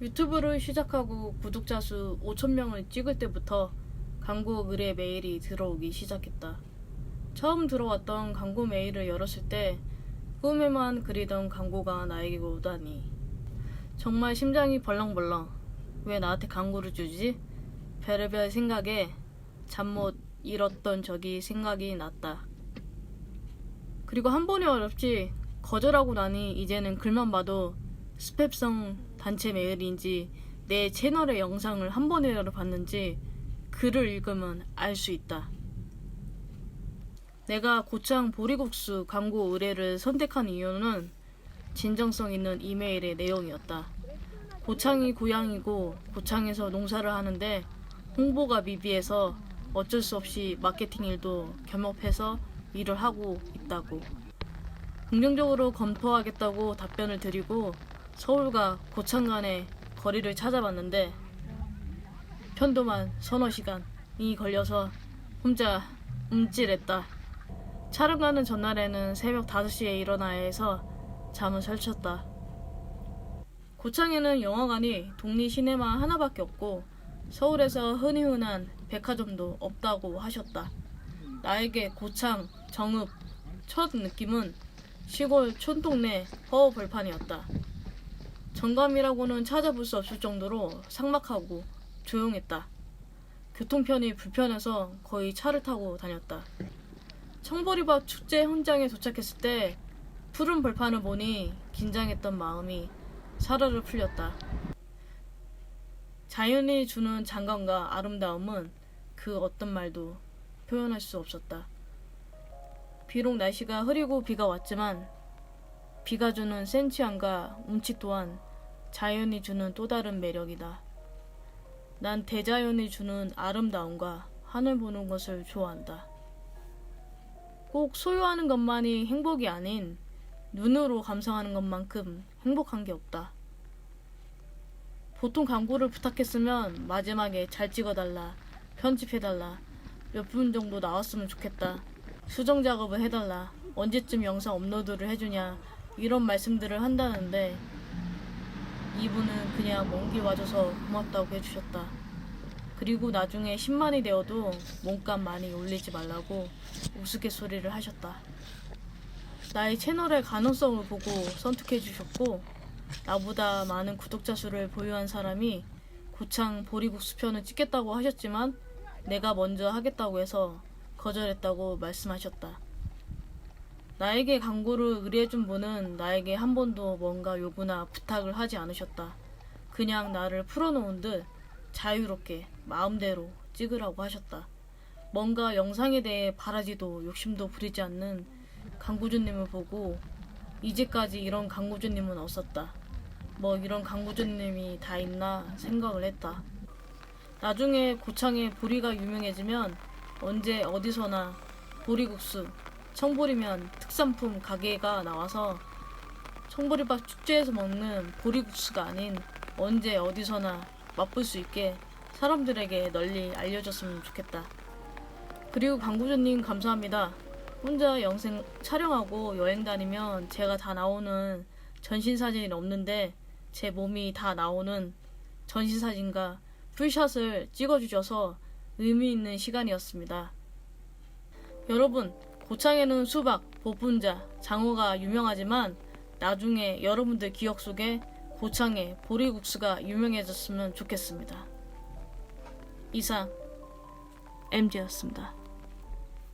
유튜브를 시작하고 구독자 수 5천명을 찍을 때부터 광고 의뢰 메일이 들어오기 시작했다. 처음 들어왔던 광고 메일을 열었을 때 꿈에만 그리던 광고가 나에게 오다니. 정말 심장이 벌렁벌렁. 왜 나한테 광고를 주지? 별의별 생각에 잠 못 잃었던 적이 생각이 났다. 그리고 한 번이 어렵지 거절하고 나니 이제는 글만 봐도 스팸성 단체 메일인지 내 채널의 영상을 한 번이라도 봤는지 글을 읽으면 알 수 있다. 내가 고창 보리국수 광고 의뢰를 선택한 이유는 진정성 있는 이메일의 내용이었다. 고창이 고향이고 고창에서 농사를 하는데 홍보가 미비해서 어쩔 수 없이 마케팅 일도 겸업해서 일을 하고 있다고. 긍정적으로 검토하겠다고 답변을 드리고 서울과 고창 간의 거리를 찾아봤는데 편도만 서너 시간이 걸려서 혼자 움찔했다. 촬영 가는 전날에는 새벽 5시에 일어나야 해서 잠을 설쳤다. 고창에는 영화관이 독립 시네마 하나밖에 없고 서울에서 흔히 흔한 백화점도 없다고 하셨다. 나에게 고창, 정읍, 첫 느낌은 시골 촌동네 허허벌판이었다. 정감이라고는 찾아볼 수 없을 정도로 삭막하고 조용했다. 교통편이 불편해서 거의 차를 타고 다녔다. 청보리밥 축제 현장에 도착했을 때 푸른 벌판을 보니 긴장했던 마음이 사르르 풀렸다. 자연이 주는 장관과 아름다움은 그 어떤 말도 표현할 수 없었다. 비록 날씨가 흐리고 비가 왔지만 비가 주는 센치함과 운치 또한 자연이 주는 또 다른 매력이다. 난 대자연이 주는 아름다움과 하늘 보는 것을 좋아한다. 꼭 소유하는 것만이 행복이 아닌 눈으로 감상하는 것만큼 행복한 게 없다. 보통 광고를 부탁했으면 마지막에 잘 찍어달라, 편집해달라, 몇 분 정도 나왔으면 좋겠다, 수정 작업을 해달라, 언제쯤 영상 업로드를 해주냐, 이런 말씀들을 한다는데, 이분은 그냥 먼 길 와줘서 고맙다고 해주셨다. 그리고 나중에 10만이 되어도 몸값 많이 올리지 말라고 우스갯소리를 하셨다. 나의 채널의 가능성을 보고 선택해 주셨고, 나보다 많은 구독자 수를 보유한 사람이 고창 보리국수 편을 찍겠다고 하셨지만 내가 먼저 하겠다고 해서 거절했다고 말씀하셨다. 나에게 광고를 의뢰해준 분은 나에게 한 번도 뭔가 요구나 부탁을 하지 않으셨다. 그냥 나를 풀어놓은 듯 자유롭게 마음대로 찍으라고 하셨다. 뭔가 영상에 대해 바라지도 욕심도 부리지 않는 강구주님을 보고 이제까지 이런 강구주님은 없었다. 뭐 이런 강구주님이 다 있나 생각을 했다. 나중에 고창에 보리가 유명해지면 언제 어디서나 보리국수, 청보리면 특산품 가게가 나와서 청보리밥 축제에서 먹는 보리국수가 아닌 언제 어디서나 맛볼 수 있게 사람들에게 널리 알려졌으면 좋겠다. 그리고 광고주님 감사합니다. 혼자 영상 촬영하고 여행 다니면 제가 다 나오는 전신 사진이 없는데 제 몸이 다 나오는 전신 사진과 풀샷을 찍어주셔서 의미 있는 시간이었습니다. 여러분, 고창에는 수박, 복분자, 장어가 유명하지만 나중에 여러분들 기억 속에 고창에 보리국수가 유명해졌으면 좋겠습니다. 이상 MG였습니다.